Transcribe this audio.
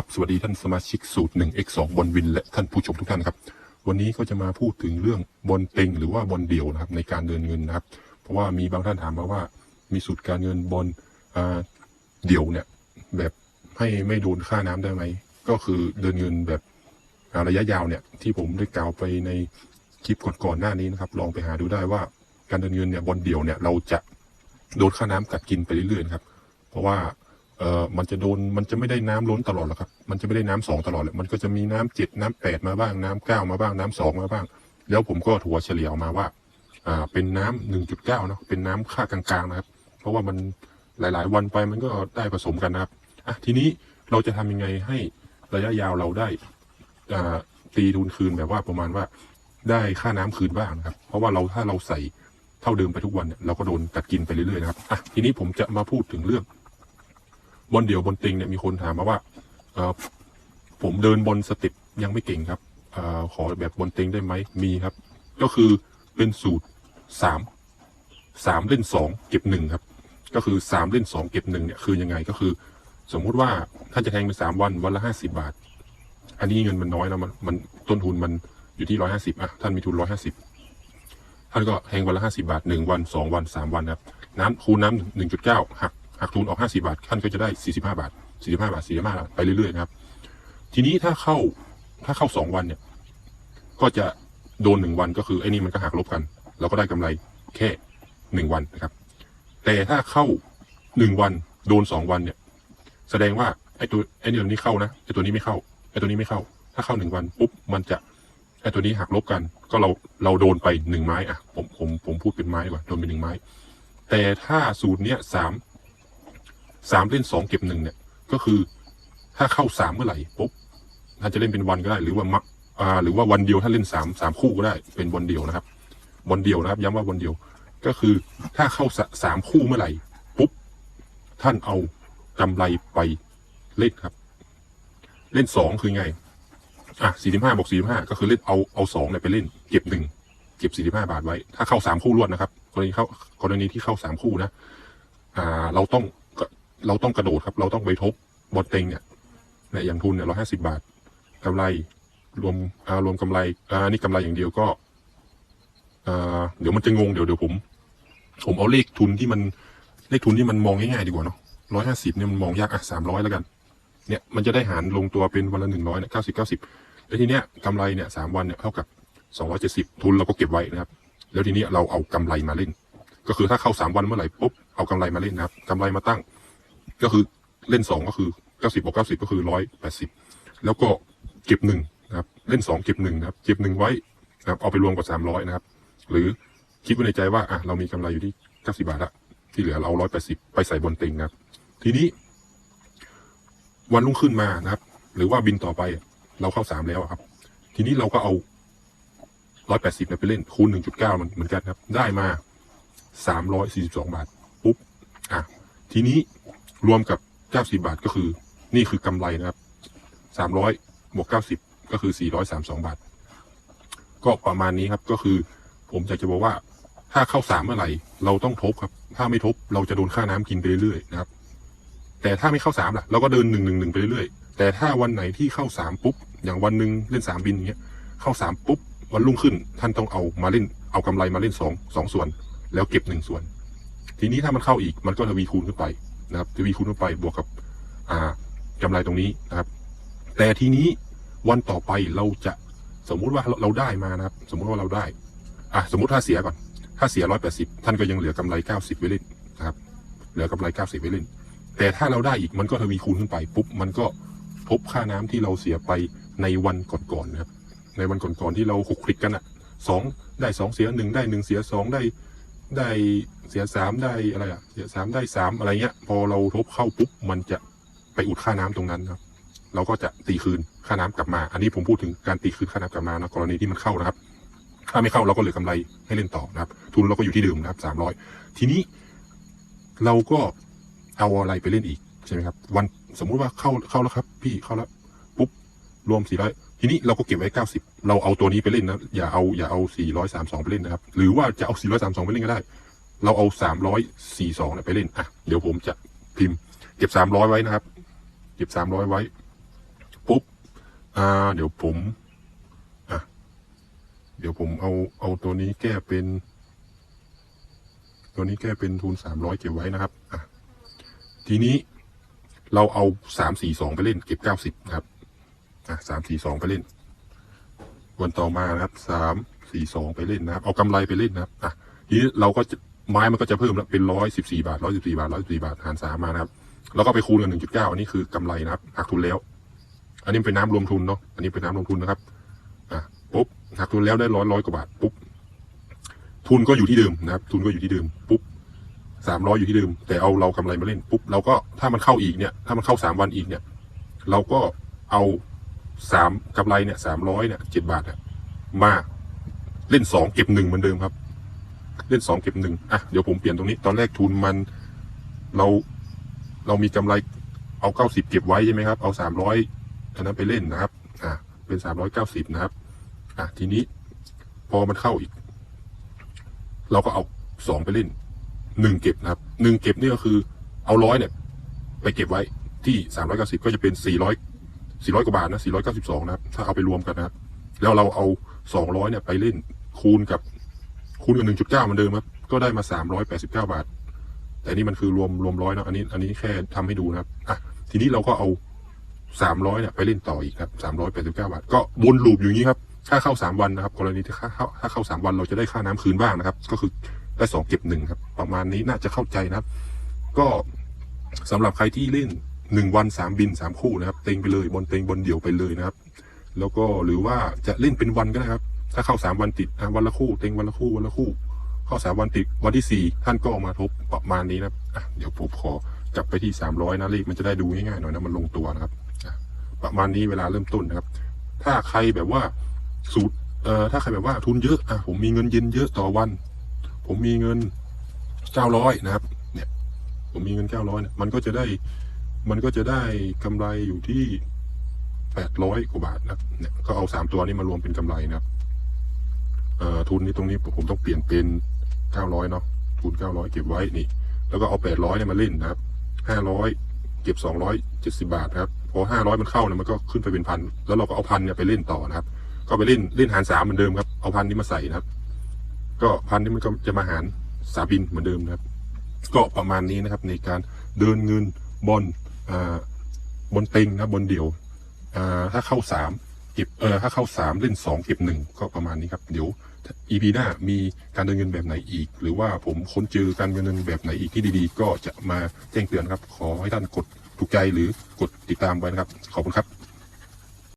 ครับสวัสดีท่านสมาชิกสูตร 1x2 บอลวิน และท่านผู้ชมทุกท่านครับ วันนี้ก็จะมาพูดถึงเรื่องบอลเต็งหรือว่าบอลเดี่ยวนะครับในการเดินเงินนะครับ เพราะว่ามีบางท่านถามมาว่า มีสูตรการเงินบอลเดี่ยวเนี่ยแบบให้ไม่โดนค่าน้ำได้ไหม ก็คือเดินเงินแบบระยะยาวเนี่ยที่ผมได้กล่าวไปในคลิปก่อนๆหน้านี้นะครับ ลองไปหาดูได้ว่าการเดินเงินเนี่ยบอลเดี่ยวเนี่ยเราจะโดนค่าน้ำกัดกินไปเรื่อยๆครับ เพราะว่า เอ่อมันจะโดนมันจะไม่ได้น้ำล้นตลอดหรอกครับ มันจะไม่ได้น้ำสองตลอดเลยมันก็จะมีน้ำเจ็ดน้ำแปดมาบ้างน้ำเก้ามาบ้างน้ำสองมาบ้าง แล้วผมก็ถัวเฉลี่ยออกมาว่าอ่าเป็นน้ำหนึ่งจุดเก้าเนาะเป็นน้ำค่ากลางๆนะครับ เพราะว่ามันหลาย ๆ วันไปมันก็ได้ผสมกันนะครับอะทีนี้เราจะทำยังไงให้ระยะยาวเราได้อ่าตีทุนคืนแบบว่าประมาณว่าได้ค่าน้ำคืนบ้างนะครับ เพราะว่าเราถ้าเราใส่เท่าเดิมไปทุกวันเนี่ยเราก็โดนกัดกินไปเรื่อยๆนะครับอะทีนี้ผมจะมาพูดถึงเรื่อง บอลเดี่ยวบอลติงเนี่ยมีคนถามมาว่าผมเดินบอลสเต็ปยังไม่เก่งครับอขอแบบบอลติงได้ไหมมีครับ ก็คือเป็นสูตรสามสามเล่นสองเก็บหนึ่งครับ ก็คือสามเล่นสองเก็บหนึ่งเนี่ยคือยังไงก็คือ สมมุติว่าท่านจะแทงไปสามวันวันละห้าสิบาท อันนี้เงินมันน้อยแล้วมันมันต้นทุนมันอยู่ที่ร้อยห้าสิบอะท่านมีทุนร้อยห้าสิบท่านก็แทงวันละห้าสิบาทหนึ่งวันสองวันสามวันครับ น้ำคูณน้ำหนึ่งจุดเก้าหัก หักทุนออก 50 บาทท่านก็จะได้ 45 บาท 45 บาท 45 บาทไปเรื่อยๆนะครับ ทีนี้ถ้าเข้าถ้าเข้า 2 วันเนี่ย ก็จะโดน 1 วันก็คือไอ้นี่มันก็หักลบกันเราก็ได้กำไรแค่ 1 วันนะครับ แต่ถ้าเข้า 1 วันโดน 2 วันเนี่ย แสดงว่าไอ้ตัวไอ้นี่ตัวนี้เข้านะไอ้ตัวนี้ไม่เข้าไอ้ตัวนี้ไม่เข้า ถ้าเข้า 1 วันปุ๊บมันจะไอ้ตัวนี้หักลบกัน ก็เราเราโดนไป 1 ไม้อะผมผมผมพูดเป็นไม้ดีกว่าโดนไป1ไม้ แต่ถ้าสูตรเนี้ยสาม สามเล่นสองเก็บหนึ่งเนี่ย ก็คือถ้าเข้าสามเมื่อไหร่ปุ๊บท่านจะเล่นเป็นวันก็ได้ หรือว่ามักอ่าหรือว่าวันเดียวถ้าเล่นสามสามคู่ก็ได้ เป็นวันเดียวนะครับวันเดียวนะครับ ย้ำว่าวันเดียว ก็คือถ้าเข้าสามคู่เมื่อไหร่ปุ๊บท่านเอากำไรไปเล่นครับ เล่นสองคือไง อะสี่สิบห้าบวกสี่สิบห้าก็คือเล่นเอาเอาสองเนี่ยไปเล่น เก็บหนึ่งเก็บสี่สิบห้าบาทไว้ ถ้าเข้าสามคู่รวดนะครับกรณีเข้ากรณีที่เข้าสามคู่นะ อ่า เราต้อง เราต้องกระโดดครับ เราต้องไปทบบอลเต็งเนี่ยเนี่ยอย่างทุนเนี่ยร้อยห้าสิบาทกำไร รวมอ่ารวมกำไรอ่านี่กำไรอย่างเดียวก็อ่าเดี๋ยวมันจะงงเดี๋ยวเดี๋ยวผม ผมเอาเลขทุนที่มันเลขทุนที่มันมองง่ายๆดีกว่าเนาะร้อยห้าสิบเนี่ยมันมองยากอะสามร้อยแล้วกัน เนี่ยมันจะได้หารลงตัวเป็นวันละหนึ่งร้อยเนี่ยเก้าสิบเก้าสิบแล้วทีเนี้ยกำไรเนี่ยสามวันเนี่ยเท่ากับสองร้อยเจ็ดสิบทุนเราก็เก็บไว้นะครับ แล้วทีนี้เราเอากำไรมาเล่น ก็คือถ้าเข้าสามวันเมื่อไหร่ปุ๊บเอากำไรมาเล่นนะครับกำไรมาตั้ง ก็คือเล่นสองก็คือเก้าสิบบวกเก้าสิบก็คือร้อยแปดสิบแล้วก็เก็บหนึ่งนะครับเล่นสองเก็บหนึ่งนะครับเก็บหนึ่งไว้นะครับเอาไปรวมกับสามร้อยนะครับ หรือคิดไว้ในใจว่าอะเรามีกำไรอยู่ที่เก้าสิบาทละที่เหลือเราร้อยแปดสิบไปใส่บนเต็งนะครับ ทีนี้ วันรุ่งขึ้นมานะครับ หรือว่าบินต่อไปเราเข้าสามแล้วครับ ทีนี้เราก็เอาร้อยแปดสิบไปเล่นคูณหนึ่งจุดเก้ามันเหมือนกันครับ ได้มาสามร้อยสี่สิบสองบาทปุ๊บอะทีนี้ รวมกับเก้าสิบาทก็คือ นี่คือกำไรนะครับสามร้อยบวกเก้าสิบก็คือสี่ร้อยสามสองบาท ก็ประมาณนี้ครับก็คือ ผมอยากจะบอกว่า ถ้าเข้าสามเมื่อไหร่ เราต้องทบครับ ถ้าไม่ทบเราจะโดนค่าน้ำกินไปเรื่อยๆนะครับ แต่ถ้าไม่เข้าสามล่ะเราก็เดินหนึ่งหนึ่งหนึ่งไปเรื่อยๆแต่ถ้าวันไหนที่เข้าสามปุ๊บ อย่างวันหนึ่งเล่นสามบินอย่างเงี้ยเข้าสามปุ๊บวันรุ่งขึ้น ท่านต้องเอามาเล่นเอากำไรมาเล่นสองสองส่วน แล้วเก็บหนึ่งส่วน ทีนี้ถ้ามันเข้าอีกมันก็ทวีคูณขึ้นไป นะครับทวีคูณขึ้นไปบวกกับอ่ากำไรตรงนี้นะครับ แต่ทีนี้วันต่อไปเราจะสมมุติว่าเราได้มานะครับ สมมุติว่าเราได้อะสมมติถ้าเสียก่อน ถ้าเสียร้อยแปดสิบท่านก็ยังเหลือกำไรเก้าสิบไว้เล่นนะครับ เหลือกำไรเก้าสิบไว้เล่น แต่ถ้าเราได้อีกมันก็ทวีคูณขึ้นไปปุ๊บมันก็ทบค่าน้ำที่เราเสียไปในวันก่อนๆนะครับ ในวันก่อนๆที่เราหกคลิกกันอะสองได้สองเสียหนึ่งได้หนึ่งเสียสองได้ ได้เสียสามได้อะไรอะเสียสามได้สามอะไรเงี้ย พอเราทบเข้าปุ๊บมันจะไปอุดค่าน้ำตรงนั้นครับ เราก็จะตีคืนค่าน้ำกลับมา อันนี้ผมพูดถึงการตีคืนค่าน้ำกลับมานะกรณีที่มันเข้านะครับ ถ้าไม่เข้าเราก็เหลือกำไรให้เล่นต่อนะครับ ทุนเราก็อยู่ที่เดิมนะครับสามร้อยทีนี้เราก็เอาอะไรไปเล่นอีกใช่ไหมครับ วันสมมุติว่าเข้าเข้าแล้วครับ พี่เข้าแล้ว รวมสี่ร้อยทีนี้เราก็เก็บไว้เก้าสิบเราเอาตัวนี้ไปเล่นนะ อย่าเอาอย่าเอาสี่ร้อยสามสองไปเล่นนะครับ หรือว่าจะเอาสี่ร้อยสามสองไปเล่นก็ได้ เราเอาสามร้อยสี่สองไปเล่น อะ เดี๋ยวผมจะพิมพ์ เก็บสามร้อยไว้นะครับ เก็บสามร้อยไว้อ่า เดี๋ยวผม อะ เดี๋ยวผมเอาเอาตัวนี้แก้เป็น ตัวนี้แก้เป็นทุนสามร้อยเก็บไว้นะครับ อะ ทีนี้เราเอาสามสี่สองไปเล่น เก็บเก้าสิบนะครับ อะสามสี่สองไปเล่น วันต่อมานะครับสามสี่สองไปเล่นนะครับ เอากำไรไปเล่นนะครับอะทีนี้เราก็ไม้มันก็จะเพิ่มแล้วเป็นร้อยสิบสี่บาทร้อยสิบสี่บาทร้อยสิบสี่บาทหารสามมานะครับแล้วก็ไปคูณกันหนึ่งจุดเก้าอันนี้คือกำไรนะครับหักทุนแล้ว อันนี้เป็นน้ำรวมทุนเนาะอันนี้เป็นน้ำรวมทุนนะครับอะปุ๊บหักทุนแล้วได้ร้อยร้อยกว่าบาทปุ๊บทุนก็อยู่ที่เดิมนะครับ ทุนก็อยู่ที่เดิมปุ๊บสามร้อยอยู่ที่เดิม แต่เอาเรากำไรมาเล่นปุ๊บเราก็ถ้ามันเข้าอีกเนี่ย ถ้ามันเข้าสามวันอีกเนี่ย เราก็เอา สามกำไรเนี่ยสามร้อยเนี่ยเจ็ดบาทเนี่ยมาเล่นสองเก็บหนึ่งเหมือนเดิมครับ เล่นสองเก็บหนึ่งอะเดี๋ยวผมเปลี่ยนตรงนี้ตอนแรกทุนมันเราเรามีกำไรเอาเก้าสิบเก็บไว้ใช่ไหมครับเอาสามร้อยอันนั้นไปเล่นนะครับ อะเป็นสามร้อยเก้าสิบนะครับ อะทีนี้พอมันเข้าอีก เราก็เอาสองไปเล่นหนึ่งเก็บนะครับหนึ่งเก็บนี่ก็คือเอาร้อยเนี่ย ไปเก็บไว้ที่สามร้อยเก้าสิบก็จะเป็นสี่ร้อย สี่ร้อยกว่าบาทนะสี่ร้อยเก้าสิบสองนะครับ ถ้าเอาไปรวมกันนะครับ แล้วเราเอาสองร้อยเนี่ยไปเล่นคูณกับคูณกับหนึ่งจุดเก้าเหมือนเดิมครับ ก็ได้มาสามร้อยแปดสิบเก้าบาท แต่นี่มันคือรวมรวมร้อยเนาะอันนี้ อันนี้แค่ทำให้ดูนะครับอะทีนี้เราก็เอาสามร้อยเนี่ยไปเล่นต่ออีกครับสามร้อยแปดสิบเก้าบาท ก็วนลูปอยู่างนี้ครับค่าเข้าสามวันนะครับ กรณีที่ค่าเข้าถ้าเข้าสามวันเราจะได้ค่าน้ำคืนบ้างนะครับ ก็คือได้สองเก็บหนึ่งครับ ประมาณนี้น่าจะเข้าใจนะครับ ก็สำหรับใครที่เล่น หนึ่งวันสามบินสามคู่นะครับ เต็งไปเลยบนเต็งบนเดี่ยวไปเลยนะครับ แล้วก็หรือว่าจะเล่นเป็นวันก็ได้ครับ ถ้าเข้าสามวันติดวันละคู่เต็งวันละคู่วันละคู่ เข้าสามวันติดวันที่สี่ท่านก็เอามาทบประมาณนี้นะครับอะเดี๋ยวผมขอกลับไปที่สามร้อยนะเลขมันจะได้ดูง่ายๆหน่อยนะมันลงตัวนะครับประมาณนี้เวลาเริ่มต้นนะครับ ถ้าใครแบบว่าสูตรเอ่อถ้าใครแบบว่าทุนเยอะอะผมมีเงินเย็นเยอะต่อวัน ผมมีเงินเก้าร้อยนะครับ เนี่ย ผมมีเงินเก้าร้อยเนี่ยมันก็จะได้ มันก็จะได้กำไรอยู่ที่แปดร้อยกว่าบาทนะเนี่ยก็เอาสามตัวนี้มารวมเป็นกำไรนะครับทุนนี้ตรงนี้ผมต้องเปลี่ยนเป็นเก้าร้อยเนาะทุนเก้าร้อยเก็บไว้นี่ แล้วก็เอาแปดร้อยเนี่ยมาเล่นนะครับห้าร้อยเก็บสองร้อยเจ็ดสิบาทนะครับพอห้าร้อยมันเข้าเนี่ยมันก็ขึ้นไปเป็นพันแล้วเราก็เอาพันเนี่ยไปเล่นต่อนะครับ ก็ไปเล่นเล่นหารสามเหมือนเดิมครับเอาพันนี้มาใส่นะครับ ก็พันนี้มันก็จะมาหารสามบินเหมือนเดิมนะครับ ก็ประมาณนี้นะครับในการเดินเงินบอล บนเต็งนะบนเดี่ยวถ้าเข้าสามเก็บเออถ้าเข้าสามเล่นสองเก็บหนึ่งก็ประมาณนี้ครับ เดี๋ยวอีพีหน้ามีการเดินเงินแบบไหนอีก หรือว่าผมค้นเจอการดินเงินแบบไหนอีกที่ดีๆ ก็จะมาแจ้งเตือนครับ ขอให้ท่านกดถูกใจหรือกดติดตามไว้นะครับ ขอบคุณครับ